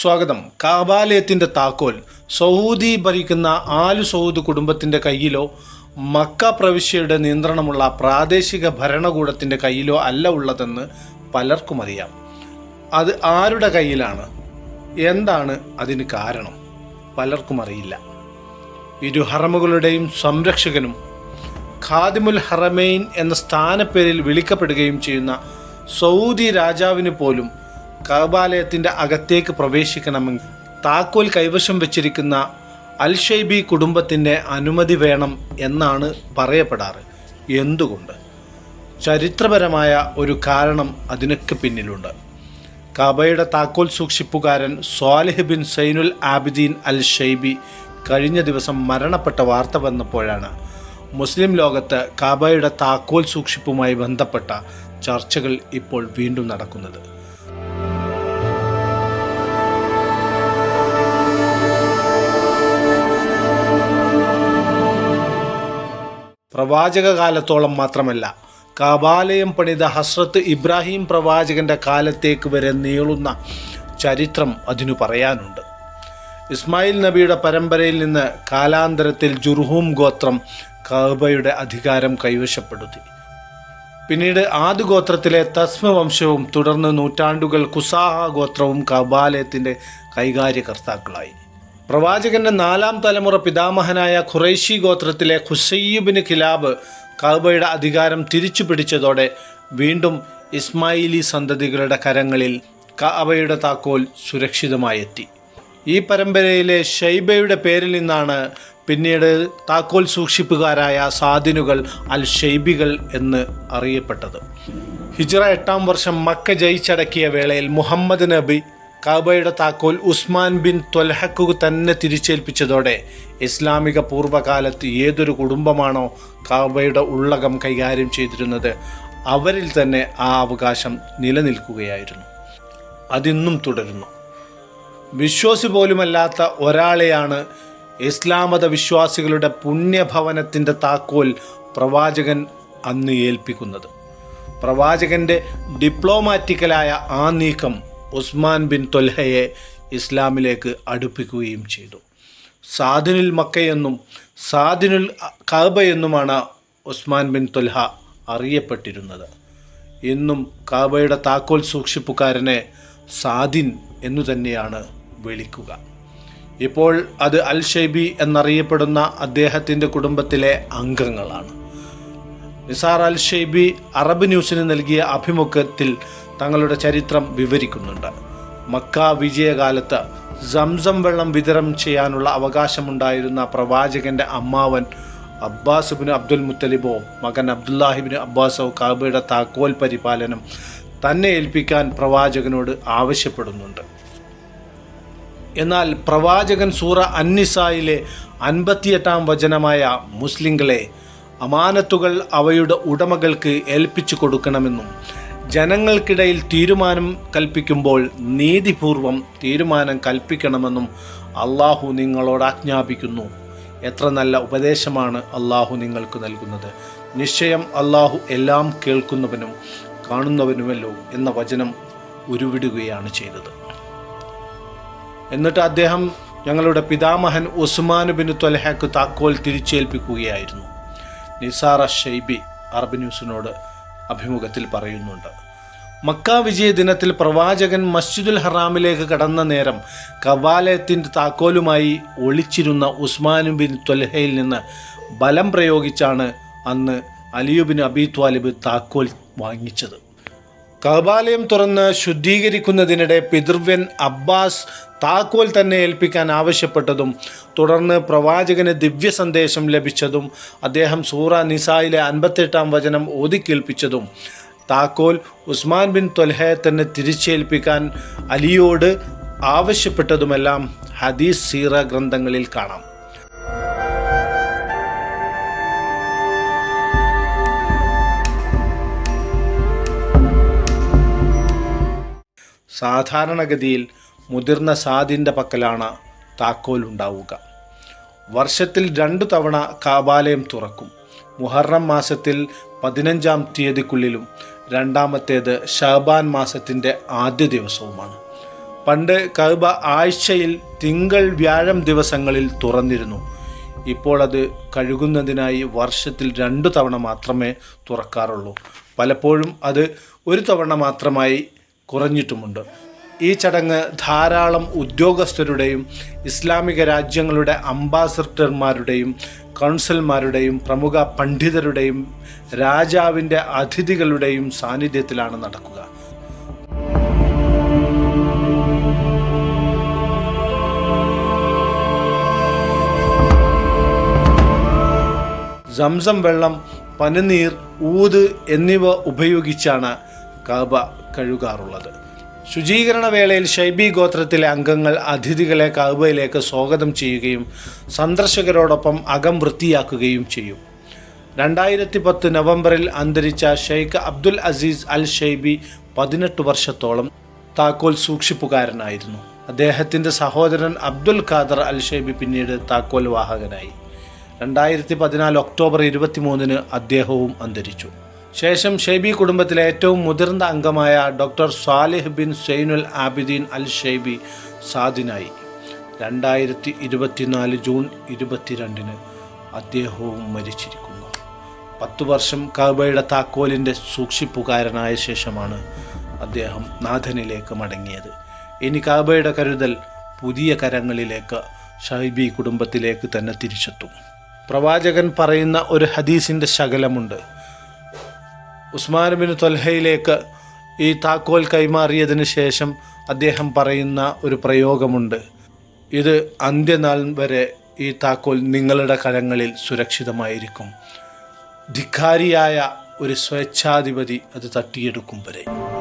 സ്വാഗതം. കാബാലയത്തിന്റെ താക്കോൽ. സൗദി ഭരിക്കുന്ന ആലു സൗദ് കുടുംബത്തിന്റെ കയ്യിലോ മക്ക പ്രവിശ്യയുടെ നിയന്ത്രണമുള്ള പ്രാദേശിക ഭരണകൂടത്തിന്റെ കയ്യിലോ അല്ല ഉള്ളതെന്ന് പലർക്കും അറിയാം. അത് ആരുടെ കയ്യിലാണ്? എന്താണ് അതിന് കാരണം? പലർക്കും അറിയില്ല. ഇരു ഹറമുകളുടെയും സംരക്ഷകനും ഖാദിമുൽ ഹറമൈൻ എന്ന സ്ഥാനപ്പേരിൽ വിളിക്കപ്പെടുകയും ചെയ്യുന്ന സൗദി രാജാവിന് പോലും കബാലയത്തിന്റെ അകത്തേക്ക് പ്രവേശിക്കണമെങ്കിൽ താക്കോൽ കൈവശം വെച്ചിരിക്കുന്ന അൽ ഷൈബി കുടുംബത്തിന്റെ അനുമതി വേണം എന്നാണ് പറയപ്പെടാറ്. എന്തുകൊണ്ട്? ചരിത്രപരമായ ഒരു കാരണം അതിനൊക്കെ പിന്നിലുണ്ട്. കബയുടെ താക്കോൽ സൂക്ഷിപ്പുകാരൻ Saleh bin Zainul Abideen al Shaibi കഴിഞ്ഞ ദിവസം മരണപ്പെട്ട വാർത്ത വന്നപ്പോഴാണ് മുസ്ലിം ലോകത്ത് കാബയുടെ താക്കോൽ സൂക്ഷിപ്പുമായി ബന്ധപ്പെട്ട ചർച്ചകൾ ഇപ്പോൾ വീണ്ടും നടക്കുന്നത്. പ്രവാചക കാലത്തോളം മാത്രമല്ല കാബാലയം പണിത ഹസ്രത്ത് ഇബ്രാഹിം പ്രവാചകന്റെ കാലത്തേക്ക് വരെ നീളുന്ന ചരിത്രം അതിനു പറയാനുണ്ട്. ഇസ്മായിൽ നബിയുടെ പരമ്പരയിൽ നിന്ന് കാലാന്തരത്തിൽ ജുർഹൂം ഗോത്രം കഅബയുടെ അധികാരം കൈവശപ്പെടുത്തി. പിന്നീട് ആദ് ഗോത്രത്തിലെ തസ്മ വംശവും തുടർന്ന് നൂറ്റാണ്ടുകൾ കുസാഹ ഗോത്രവും കബാലയത്തിന്റെ കൈകാര്യകർത്താക്കളായി. പ്രവാചകന്റെ നാലാം തലമുറ പിതാമഹനായ ഖുറൈശി ഗോത്രത്തിലെ ഖുസയ്യുബിന് ഖിലാബ് കഅബയുടെ അധികാരം തിരിച്ചു പിടിച്ചതോടെ വീണ്ടും ഇസ്മായിലി സന്തതികളുടെ കരങ്ങളിൽ കഅബയുടെ താക്കോൽ സുരക്ഷിതമായെത്തി. ഈ പരമ്പരയിലെ ഷൈബയുടെ പേരിൽ നിന്നാണ് പിന്നീട് താക്കോൽ സൂക്ഷിപ്പുകാരായ സാദിനുകൾ അൽ ഷൈബികൾ എന്ന് അറിയപ്പെട്ടത്. ഹിജ്റ എട്ടാം വർഷം മക്ക ജയിച്ചടക്കിയ വേളയിൽ മുഹമ്മദ് നബി കാബയുടെ താക്കോൽ ഉസ്മാൻ ബിൻ ത്വൽഹക്കു തന്നെ തിരിച്ചേൽപ്പിച്ചതോടെ ഇസ്ലാമിക പൂർവകാലത്ത് ഏതൊരു കുടുംബമാണോ കാബയുടെ ഉള്ളകം കൈകാര്യം ചെയ്തിരുന്നത് അവരിൽ തന്നെ ആ അവകാശം നിലനിൽക്കുകയായിരുന്നു. അതിന്നും തുടരുന്നു. വിശ്വാസി പോലുമല്ലാത്ത ഒരാളെയാണ് ഇസ്ലാമത വിശ്വാസികളുടെ പുണ്യഭവനത്തിന്റെ താക്കോൽ പ്രവാചകൻ അന്ന് ഏൽപ്പിക്കുന്നത്. പ്രവാചകന്റെ ഡിപ്ലോമാറ്റിക്കലായ ആ നീക്കം ഉസ്മാൻ ബിൻ തൊൽഹയെ ഇസ്ലാമിലേക്ക് അടുപ്പിക്കുകയും ചെയ്തു. സാദിനുൽ മക്കയെന്നും സാദിനുൽ കഅബ എന്നുമാണ് ഉസ്മാൻ ബിൻ തൊൽഹ അറിയപ്പെട്ടിരുന്നത്. ഇന്നും കാബയുടെ താക്കോൽ സൂക്ഷിപ്പുകാരനെ സാദിൻ എന്നു തന്നെയാണ് വിളിക്കുക. ഇപ്പോൾ അത് അൽ ഷൈബി എന്നറിയപ്പെടുന്ന അദ്ദേഹത്തിന്റെ കുടുംബത്തിലെ അംഗങ്ങളാണ്. നിസാർ അൽ ഷൈബി അറബ് ന്യൂസിന് നൽകിയ അഭിമുഖത്തിൽ തങ്ങളുടെ ചരിത്രം വിവരിക്കുന്നുണ്ട്. മക്ക വിജയകാലത്ത് സംസം വെള്ളം വിതരണം ചെയ്യാനുള്ള അവകാശമുണ്ടായിരുന്ന പ്രവാചകന്റെ അമ്മാവൻ അബ്ബാസുബിന് അബ്ദുൽ മുത്തലിബോ മകൻ അബ്ദുല്ലാഹിബിന് അബ്ബാസോ കാബയുടെ താക്കോൽ പരിപാലനം തന്നെ ഏൽപ്പിക്കാൻ പ്രവാചകനോട് ആവശ്യപ്പെടുന്നുണ്ട്. എന്നാൽ പ്രവാചകൻ സൂറ അന്നിസായിലെ അൻപത്തിയെട്ടാം വചനമായ മുസ്ലിങ്ങളെ അമാനത്തുകൾ അവയുടെ ഉടമകൾക്ക് ഏൽപ്പിച്ചു കൊടുക്കണമെന്നും ജനങ്ങൾക്കിടയിൽ തീരുമാനം കൽപ്പിക്കുമ്പോൾ നീതിപൂർവം തീരുമാനം കൽപ്പിക്കണമെന്നും അള്ളാഹു നിങ്ങളോട് ആജ്ഞാപിക്കുന്നു. എത്ര നല്ല ഉപദേശമാണ് അള്ളാഹു നിങ്ങൾക്ക് നൽകുന്നത്. നിശ്ചയം അള്ളാഹു എല്ലാം കേൾക്കുന്നവനും കാണുന്നവനുമല്ലോ എന്ന വചനം ഉരുവിടുകയാണ് ചെയ്തത്. എന്നിട്ട് അദ്ദേഹം ഞങ്ങളുടെ പിതാമഹൻ ഉസ്മാൻ ബിൻ ത്വലഹക്ക് താക്കോൽ തിരിച്ചേൽപ്പിക്കുകയായിരുന്നു. നിസാറ ഷെയ്ബി അറബ് ന്യൂസിനോട് അഭിമുഖത്തിൽ പറയുന്നുണ്ട്. മക്ക വിജയ ദിനത്തിൽ പ്രവാചകൻ മസ്ജിദുൽ ഹറാമിലേക്ക് കടന്ന നേരം കവാലയത്തിന്റെ താക്കോലുമായി ഒളിച്ചിരുന്ന ഉസ്മാനു ബിൻ ത്വൽഹയിൽ നിന്ന് ബലം പ്രയോഗിച്ചാണ് അന്ന് അലിയുബിൻ അബി ത്വാലിബ് താക്കോൽ വാങ്ങിച്ചത്. കബാലയം തുറന്ന് ശുദ്ധീകരിക്കുന്നതിനിടെ പിതൃവ്യൻ അബ്ബാസ് താക്കോൽ തന്നെ ഏൽപ്പിക്കാൻ ആവശ്യപ്പെട്ടതും തുടർന്ന് പ്രവാചകന് ദിവ്യ സന്ദേശം ലഭിച്ചതും അദ്ദേഹം സൂറ നിസായിലെ അൻപത്തെട്ടാം വചനം ഓതിക്കേൽപ്പിച്ചതും താക്കോൽ ഉസ്മാൻ ബിൻ തൊൽഹയെ തന്നെ തിരിച്ചേൽപ്പിക്കാൻ അലിയോട് ആവശ്യപ്പെട്ടതുമെല്ലാം ഹദീസ് സീറ ഗ്രന്ഥങ്ങളിൽ കാണാം. സാധാരണഗതിയിൽ മുതിർന്ന സാദിന്റെ പക്കലാണ് താക്കോൽ ഉണ്ടാവുക. വർഷത്തിൽ രണ്ടു തവണ കാബാലയം തുറക്കും. മുഹറം മാസത്തിൽ പതിനഞ്ചാം തീയതിക്കുള്ളിലും രണ്ടാമത്തേത് ഷാബാൻ മാസത്തിന്റെ ആദ്യ ദിവസവുമാണ്. പണ്ട് കഅബ ആഴ്ചയിൽ തിങ്കൾ വ്യാഴം ദിവസങ്ങളിൽ തുറന്നിരുന്നു. ഇപ്പോൾ അത് കഴുകുന്നതിനായി വർഷത്തിൽ രണ്ടു തവണ മാത്രമേ തുറക്കാറുള്ളൂ. പലപ്പോഴും അത് ഒരു തവണ മാത്രമായി കുറഞ്ഞിട്ടുമുണ്ട്. ഈ ചടങ്ങ് ധാരാളം ഉദ്യോഗസ്ഥരുടെയും ഇസ്ലാമിക രാജ്യങ്ങളുടെ അംബാസഡർമാരുടെയും കൗൺസിൽമാരുടെയും പ്രമുഖ പണ്ഡിതരുടെയും രാജാവിന്റെ അതിഥികളുടെയും സാന്നിധ്യത്തിലാണ് നടക്കുക. സംസം വെള്ളം പനിനീർ ഊത് എന്നിവ ഉപയോഗിച്ചാണ് കാബ കഴുകാറുള്ളത്. ശുചീകരണ വേളയിൽ ഷൈബി ഗോത്രത്തിലെ അംഗങ്ങൾ അതിഥികളെ കഅബയിലേക്ക് സ്വാഗതം ചെയ്യുകയും സന്ദർശകരോടൊപ്പം അകം വൃത്തിയാക്കുകയും ചെയ്യും. രണ്ടായിരത്തി പത്ത് നവംബറിൽ അന്തരിച്ച ഷെയ്ഖ് അബ്ദുൽ അസീസ് അൽ ഷൈബി പതിനെട്ട് വർഷത്തോളം താക്കോൽ സൂക്ഷിപ്പുകാരനായിരുന്നു. അദ്ദേഹത്തിന്റെ സഹോദരൻ അബ്ദുൽ ഖാദർ അൽ ഷൈബി പിന്നീട് താക്കോൽ വാഹകനായി. രണ്ടായിരത്തി പതിനാല് ഒക്ടോബർ ഇരുപത്തിമൂന്നിന് അദ്ദേഹവും അന്തരിച്ചു. ശേഷം ഷെയ്ബി കുടുംബത്തിലെ ഏറ്റവും മുതിർന്ന അംഗമായ doctor Saleh bin Zainul Abideen al Shaibi സാദിനായി. രണ്ടായിരത്തി ഇരുപത്തിനാല് ജൂൺ ഇരുപത്തിരണ്ടിന് അദ്ദേഹവും മരിച്ചിരിക്കുന്നു. പത്തു വർഷം കാബയുടെ താക്കോലിന്റെ സൂക്ഷിപ്പുകാരനായ ശേഷമാണ് അദ്ദേഹം നാഥനിലേക്ക് മടങ്ങിയത്. ഇനി കാബയുടെ കരുതൽ പുതിയ കരങ്ങളിലേക്ക് ഷൈബി കുടുംബത്തിലേക്ക് തന്നെ തിരിച്ചെത്തും. പ്രവാചകൻ പറയുന്ന ഒരു ഹദീസിന്റെ ശകലമുണ്ട്. ഉസ്മാൻ ബിൻ തൊൽഹയിലേക്ക് ഈ താക്കോൽ കൈമാറിയതിന് ശേഷം അദ്ദേഹം പറയുന്ന ഒരു പ്രയോഗമുണ്ട്. ഇത് അന്ത്യനാൾ വരെ ഈ താക്കോൽ നിങ്ങളുടെ കരങ്ങളിൽ സുരക്ഷിതമായിരിക്കും. ധിക്കാരിയായ ഒരു സ്വേച്ഛാധിപതി അത് തട്ടിയെടുക്കും വരെ.